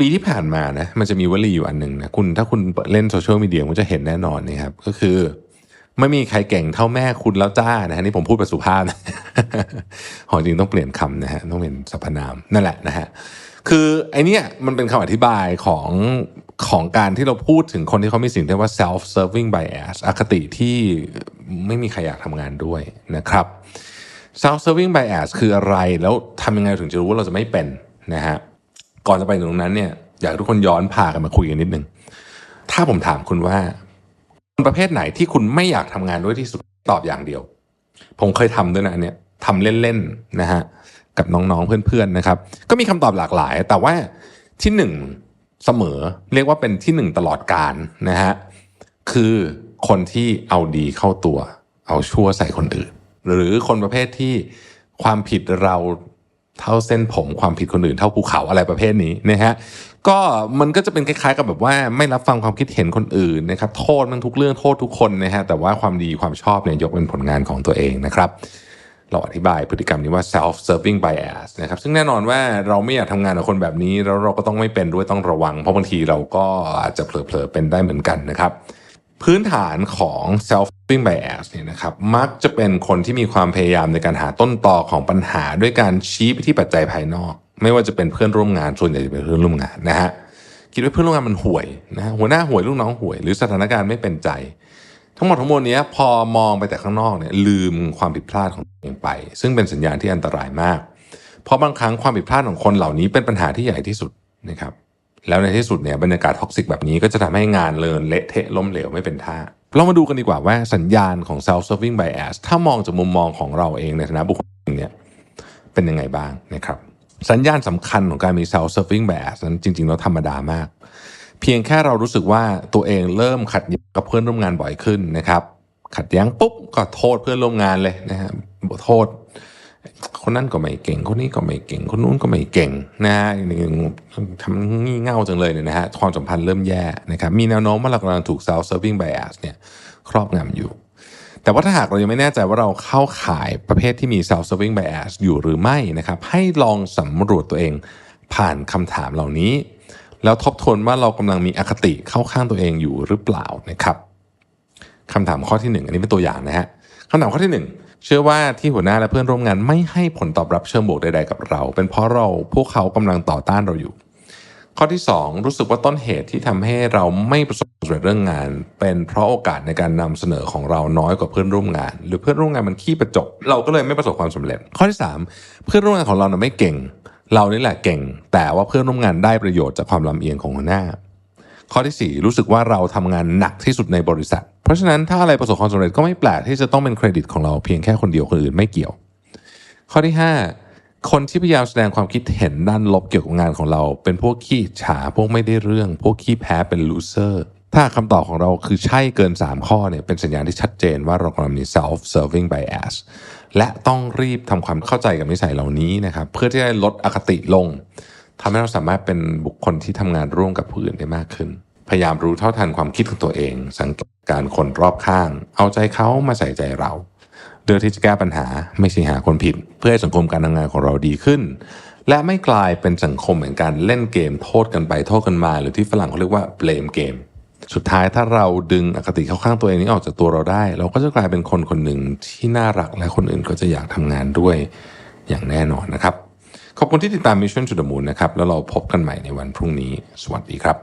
ปีที่ผ่านมานะมันจะมีวลีอยู่อันหนึ่งนะคุณถ้าคุณเล่นโซเชียลมีเดียคุณจะเห็นแน่นอนนะครับ ก็คือ ไม่มีใครเก่งเท่าแม่คุณแล้วจ้านะฮะนี่ผมพูดแบบสุภาพนะขอจริงต้องเปลี่ยนคำนะฮะต้องเป็นสรรพนามนั่นแหละนะฮะคือไอเนี้ยมันเป็นคำอธิบายของของการที่เราพูดถึงคนที่เขามีสิ่งที่เรียกว่า self serving bias อคติที่ไม่มีใครอยากทำงานด้วยนะครับ self serving bias คืออะไรแล้วทำยังไงถึงจะรู้ว่าเราจะไม่เป็นนะฮะ ก่อนจะไปถึงตรงนั้นเนี่ยอยากทุกคนย้อนพากันมาคุยกันนิดนึงถ้าผมถามคุณว่าคนประเภทไหนที่คุณไม่อยากทำงานด้วยที่สุดตอบอย่างเดียว ผมเคยทำด้วยนะอันเนี่ยทำเล่นๆนะฮะกับน้องๆเพื่อนๆนะครับ ก็มีคำตอบหลากหลาย แต่ว่าที่หนึ่งเสมอเรียกว่าเป็นที่หนึ่งตลอดการนะฮะคือคนที่เอาดีเข้าตัว เอาชั่วใส่คนอื่น หรือคนประเภทที่ความผิดเรา เท่าเส้นผมความผิดคนอื่นเท่าภูเขาอะไรประเภทนี้นะฮะก็มันก็จะเป็นคล้ายๆกับแบบว่าไม่รับฟังความคิดเห็นคนอื่นนะครับโทษมันทุกเรื่องโทษทุกคนนะฮะแต่ว่าความดีความชอบเนี่ยยกเป็นผลงานของตัวเองนะครับเราอธิบายพฤติกรรมนี้ว่า self serving bias นะครับซึ่งแน่นอนว่าเราไม่อยากทำงานกับคนแบบนี้ แล้วเราก็ต้องไม่เป็นด้วยต้องระวัง เพราะบางทีเราก็อาจจะเผลอๆเป็นได้เหมือนกันนะครับ พื้นฐานของ self serving bias เนี่ยนะครับมักจะเป็นคนที่มีความพยายามในการหาต้นตอของปัญหาด้วยการชี้ไปที่ปัจจัยภายนอก ไม่ว่าจะเป็นเพื่อนร่วมงานส่วนใหญ่จะเป็นเพื่อนร่วมงานนะฮะคิดว่าเพื่อนร่วมงานมันห่วยนะฮะหัวหน้าห่วยลูกน้องห่วย หรือสถานการณ์ไม่เป็นใจ ทั้งหมดทั้งมวลนี้พอมองไปแต่ข้างนอกเนี่ยลืมความผิดพลาดของตัวเองไป ซึ่งเป็นสัญญาณที่อันตรายมาก เพราะบางครั้งความผิดพลาดของคนเหล่านี้เป็นปัญหาที่ใหญ่ที่สุดนะครับแล้วในที่สุดเนี่ยบรรยากาศท็อกซิกแบบนี้ก็จะทำให้งานเลินเละเทะล้มเหลวไม่เป็นท่า เรามาดูกันดีกว่าว่าสัญญาณของ self serving bias ถ้ามองจากมุมมองของเราเองในฐานะบุคคลเนี่ยเป็นยังไงบ้างนะครับ สัญญาณสำคัญของการมี self serving bias นั้นจริงๆแล้วธรรมดามาก เพียงแค่เรารู้สึกว่าตัวเองเริ่มขัดแย้งกับเพื่อนร่วมงานบ่อยขึ้นนะครับ ขัดแย้งปุ๊บก็โทษเพื่อนร่วมงานเลยนะฮะโทษ คนนั้นก็ไม่เก่ง คนนี้ก็ไม่เก่ง คนนู้นก็ไม่เก่งนะฮะทำงี่เง่าจังเลยเนี่ยนะฮะความสัมพันธ์เริ่มแย่นะครับมีแนวโน้มว่าเรากำลังถูก self serving bias เนี่ยครอบงำอยู่ แต่ว่าถ้าหากเรายังไม่แน่ใจว่าเราเข้าข่ายประเภทที่มี self serving bias อยู่หรือไม่นะครับให้ลองสำรวจตัวเองผ่านคำถามเหล่านี้ แล้วทบทวนว่าเรากำลังมีอคติเข้าข้างตัวเองอยู่หรือเปล่านะครับคำถามข้อที่หนึ่งอันนี้เป็นตัวอย่างนะฮะคำถามข้อที่หนึ่ง เชื่อว่าที่หัวหน้าและเพื่อนร่วมงานไม่ให้ผลตอบรับเชิงบวกใด ๆ กับเรา เป็นเพราะเราพวกเขากำลังต่อต้านเราอยู่ ข้อที่ 2 รู้สึกว่าต้นเหตุที่ทำให้เราไม่ประสบความสำเร็จเรื่องงาน เป็นเพราะโอกาสในการนำเสนอของเราน้อยกว่าเพื่อนร่วมงาน หรือเพื่อนร่วมงานมันขี้ประจบเราก็เลยไม่ประสบความสำเร็จ ข้อที่ 3 เพื่อนร่วมงานของเราเนี่ยไม่เก่ง เรานี่แหละเก่ง แต่ว่าเพื่อนร่วมงานได้ประโยชน์จากความลำเอียงของหัวหน้า ข้อที่ 4 รู้สึกว่าเราทำงานหนักที่สุดในบริษัท ราะฉะนั้นถ้าอะไรประสบความสำเร็จก็ไม่แปลกที่จะต้องเป็นเครดิตของเราเพียงแค่คนเดียวคนอื่นไม่เกี่ยว ข้อที่ 5 คนที่พยายามแสดงความคิดเห็นด้านลบเกี่ยวกับงานของเรา เป็นพวกขี้ฉาพวกไม่ได้เรื่อง พวกขี้แพ้เป็นลูเซอร์ถ้าคำตอบของเราคือใช่เกิน 3 ข้อเนี่ยเป็นสัญญาณที่ชัดเจนว่าเรากำลังมี self serving bias และต้องรีบทำความเข้าใจกับนิสัยเหล่านี้นะครับเพื่อที่จะลดอคติลงทำให้เราสามารถเป็นบุคคลที่ทำงานร่วมกับผู้อื่นได้มากขึ้น พยายามรู้เท่าทันความคิดของตัวเอง สังเกต การคนรอบข้าง เอาใจเขามาใส่ใจเราเดือที่จะแก้ปัญหาไม่ใช่หาคนผิด เพื่อให้สังคมการทำงานของเราดีขึ้น และไม่กลายเป็นสังคมแห่งการเล่นเกมโทษกันไปโทษกันมา หรือที่ฝรั่งเขาเรียกว่า blame game สุดท้ายถ้าเราดึงอคติเข้าข้างตัวเองนี้ออกจากตัวเราได้ เราก็จะกลายเป็นคนคนหนึ่งที่น่ารักและคนอื่นก็จะอยากทำงานด้วยอย่างแน่นอนนะครับ ขอบคุณที่ติดตาม Mission to the Moon นะครับ แล้วเราพบกันใหม่ในวันพรุ่งนี้ สวัสดีครับ